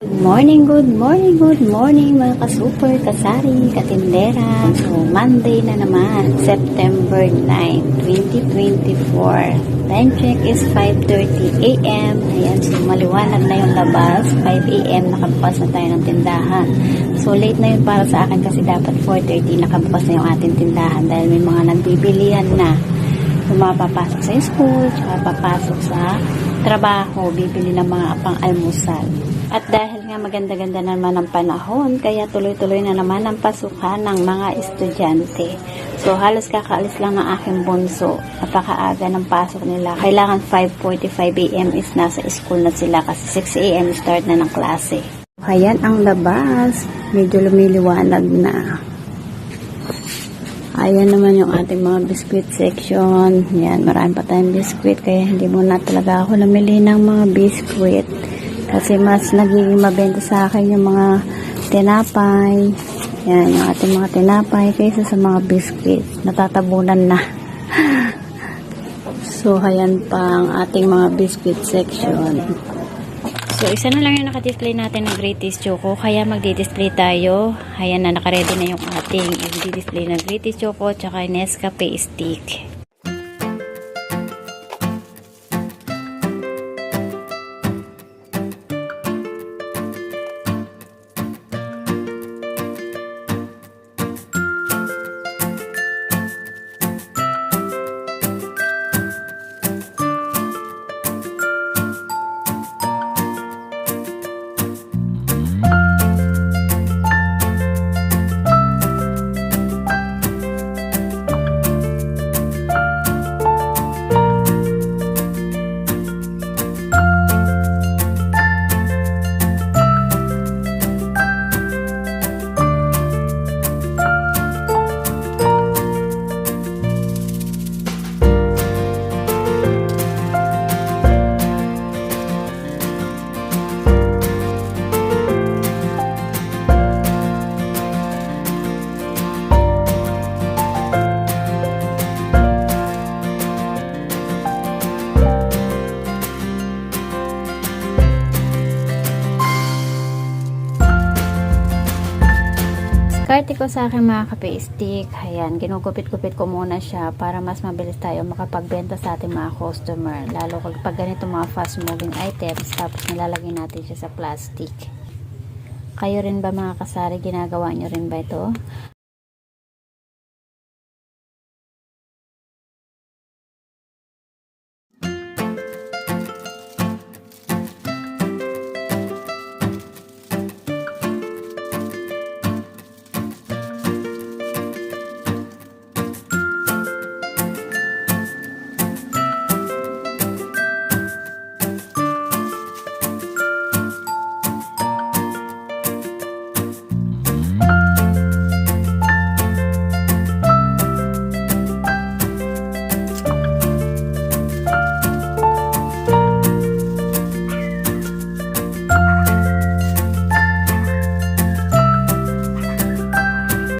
Good morning, good morning, good morning mga ka-super, kasari, katindera. So, Monday na naman, September 9, 2024. Time check is 5.30 a.m. Ayan, so maliwanag na yung labas. 5 a.m. nakabukas na tayo ng tindahan. So, late na yun para sa akin kasi dapat 4.30 nakabukas na yung ating tindahan dahil may mga nagbibilihan na. Yung mga papasok sa school, papasok sa trabaho, bibili ng mga pang-almusal. At dahil nga maganda-ganda naman ang panahon, kaya tuloy-tuloy na naman ang pasukan ng mga estudyante. So, halos kakaalis lang ng aking bunso. Napakaaga ng pasok nila. Kailangan 5.45 a.m. is nasa school na sila kasi 6 a.m. start na ng klase. Ayan ang labas. Medyo lumiliwanag na. Ayan naman yung ating mga biscuit section. Yan, marami pa tayong biscuit kaya hindi muna talaga ako namili ng mga biscuit. Kasi mas nagiging mabenta sa akin yung mga tinapay. Yan, yung ating mga tinapay kaysa sa mga biscuit. Natatabunan na. so, ayan pa ang ating mga biscuit section. So, isa na lang yung nakadisplay natin ng Greatest Choco. Kaya magdi-display tayo. Ayan na, nakaredy na yung ating i-display ng Greatest Choco tsaka Nescafe Stick. Diskarte ko sa aking mga kape stick. Ayan, ginugupit-gupit ko muna siya para mas mabilis tayo makapagbenta sa ating mga customer. Lalo kapag ganito mga fast moving items, tapos nilalagay natin siya sa plastic. Kayo rin ba mga kasari, ginagawa nyo rin ba ito?